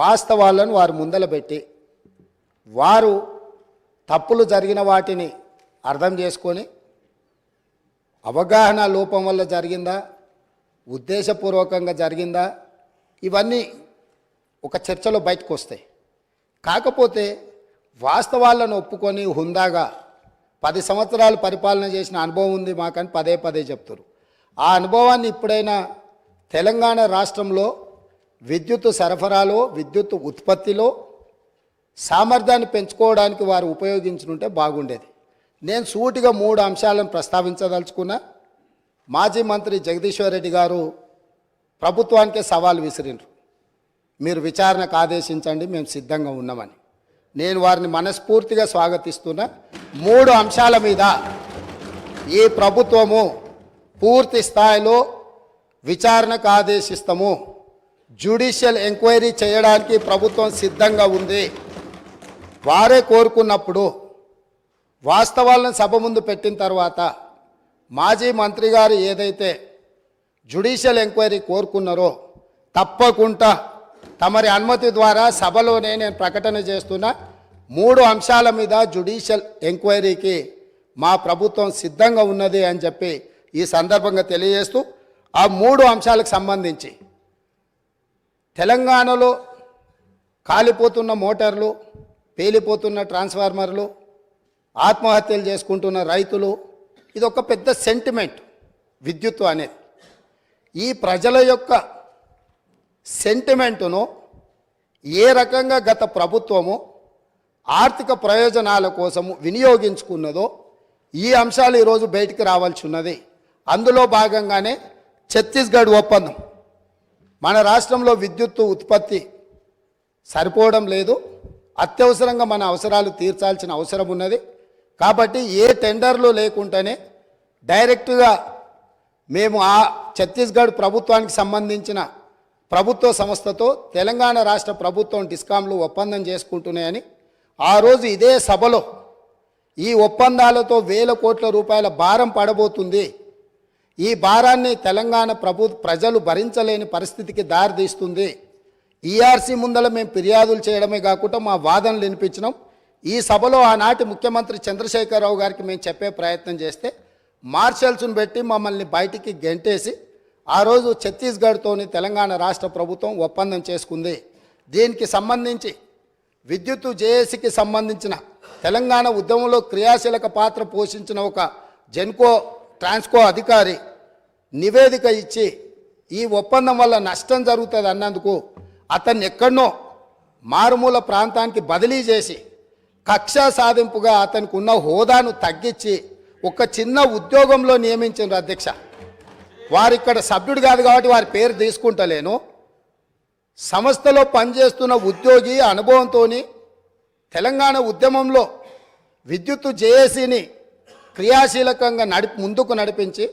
వాస్తవాలను వారు ముందల పెట్టి వారు తప్పులు జరిగిన వాటిని అర్థం చేసుకొని అవగాహన లోపం వల్ల జరిగిందా? ఉద్దేశపూర్వకంగా జరిగిందా? ఇవన్నీ ఒక చర్చలో బయటకు వస్తాయి. కాకపోతే వాస్తవాలను ఒప్పుకొని హుందాగా పది సంవత్సరాలు పరిపాలన చేసిన అనుభవం ఉంది మాకని పదే పదే చెప్తారు ఆ అనుభవాన్ని ఇప్పుడైనా తెలంగాణ రాష్ట్రంలో విద్యుత్ సరఫరాలో విద్యుత్ ఉత్పత్తిలో సామర్థ్యాన్ని పెంచుకోవడానికి వారు ఉపయోగించుంటే బాగుండేది. నేను సూటిగా మూడు అంశాలను ప్రస్తావించదలుచుకున్నా. మాజీ మంత్రి జగదీశ్వర్ రెడ్డి గారు ప్రభుత్వానికే సవాల్ విసిరిండ్రు మీరు విచారణకు ఆదేశించండి మేము సిద్ధంగా ఉన్నామని. నేను వారిని మనస్ఫూర్తిగా స్వాగతిస్తున్నా. మూడు అంశాల మీద ఈ ప్రభుత్వము పూర్తి స్థాయిలో విచారణకు ఆదేశిస్తాము. జ్యుడిషియల్ ఎంక్వైరీ చేయడానికి ప్రభుత్వం సిద్ధంగా ఉంది. వారే కోరుకున్నప్పుడు వాస్తవాలను సభ ముందు పెట్టిన తర్వాత మాజీ మంత్రి గారు ఏదైతే జ్యుడిషియల్ ఎంక్వైరీ కోరుకున్నారో తప్పకుండా తమరి అనుమతి ద్వారా సభలోనే నేను ప్రకటన చేస్తున్నా. మూడు అంశాల మీద జ్యుడిషియల్ ఎంక్వైరీకి మా ప్రభుత్వం సిద్ధంగా ఉన్నది అని చెప్పి ఈ సందర్భంగా తెలియజేస్తూ ఆ మూడు అంశాలకు సంబంధించి తెలంగాణలో కాలిపోతున్న మోటార్లు పేలిపోతున్న ట్రాన్స్ఫార్మర్లు ఆత్మహత్యలు చేసుకుంటున్న రైతులు ఇది ఒక పెద్ద సెంటిమెంట్ విద్యుత్తు అనేది. ఈ ప్రజల యొక్క సెంటిమెంటును ఏ రకంగా గత ప్రభుత్వము ఆర్థిక ప్రయోజనాల కోసము వినియోగించుకున్నదో ఈ అంశాలు ఈరోజు బయటికి రావాల్సి ఉన్నది. అందులో భాగంగానే ఛత్తీస్గఢ్ ఒప్పందం. మన రాష్ట్రంలో విద్యుత్తు ఉత్పత్తి సరిపోవడం లేదు. అత్యవసరంగా మన అవసరాలు తీర్చాల్సిన అవసరం ఉన్నది. కాబట్టి ఏ టెండర్లు లేకుండానే డైరెక్ట్గా మేము ఆ ఛత్తీస్గఢ్ ప్రభుత్వానికి సంబంధించిన ప్రభుత్వ సంస్థతో తెలంగాణ రాష్ట్ర ప్రభుత్వం డిస్కాంలు ఒప్పందం చేసుకుంటున్నాయని ఆ రోజు ఇదే సభలో ఈ ఒప్పందాలతో వేల కోట్ల రూపాయల భారం పడబోతుంది. ఈ భారాన్ని తెలంగాణ ప్రభు ప్రజలు భరించలేని పరిస్థితికి దారితీస్తుంది. ఈఆర్సీ ముందల మేము ఫిర్యాదులు చేయడమే కాకుండా మా వాదనలు వినిపించినాం. ఈ సభలో ఆనాటి ముఖ్యమంత్రి చంద్రశేఖరరావు గారికి మేము చెప్పే ప్రయత్నం చేస్తే మార్షల్స్ను పెట్టి మమ్మల్ని బయటికి గెంటేసి ఆ రోజు ఛత్తీస్గఢ్తోని తెలంగాణ రాష్ట్ర ప్రభుత్వం ఒప్పందం చేసుకుంది. దీనికి సంబంధించి విద్యుత్తు జేఏసీకి సంబంధించిన తెలంగాణ ఉద్యమంలో క్రియాశీలక పాత్ర పోషించిన ఒక జెన్కో ట్రాన్స్కో అధికారి నివేదిక ఇచ్చి ఈ ఒప్పందం వల్ల నష్టం జరుగుతుంది అన్నందుకు అతన్ని ఎక్కడనో మారుమూల ప్రాంతానికి బదిలీ చేసి కక్ష సాధింపుగా అతనికి ఉన్న హోదాను తగ్గించి ఒక చిన్న ఉద్యోగంలో నియమించిన అధ్యక్ష. వారు ఇక్కడ సభ్యుడు కాదు కాబట్టి వారి పేరు తీసుకుంటలేను. సంస్థలో పనిచేస్తున్న ఉద్యోగి అనుభవంతో తెలంగాణ ఉద్యమంలో విద్యుత్తు జేఏసీని క్రియాశీలకంగా నడి ముందుకు నడిపించి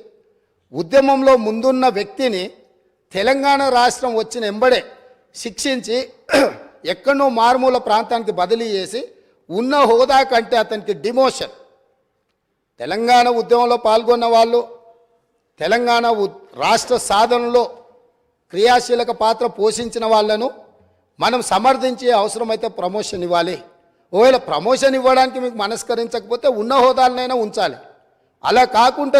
ఉద్యమంలో ముందున్న వ్యక్తిని తెలంగాణ రాష్ట్రం వచ్చిన ఎంబడే శిక్షించి ఎక్కడో మారుమూల ప్రాంతానికి బదిలీ చేసి ఉన్న హోదా కంటే అతనికి డిమోషన్. తెలంగాణ ఉద్యమంలో పాల్గొన్న వాళ్ళు తెలంగాణ ఉ- రాష్ట్ర సాధనలో క్రియాశీలక పాత్ర పోషించిన వాళ్ళను మనం సమర్థించే అవసరమైతే ప్రమోషన్ ఇవ్వాలి. ఒకవేళ ప్రమోషన్ ఇవ్వడానికి మీకు మనస్కరించకపోతే ఉన్న హోదాలనైనా ఉంచాలి. అలా కాకుండా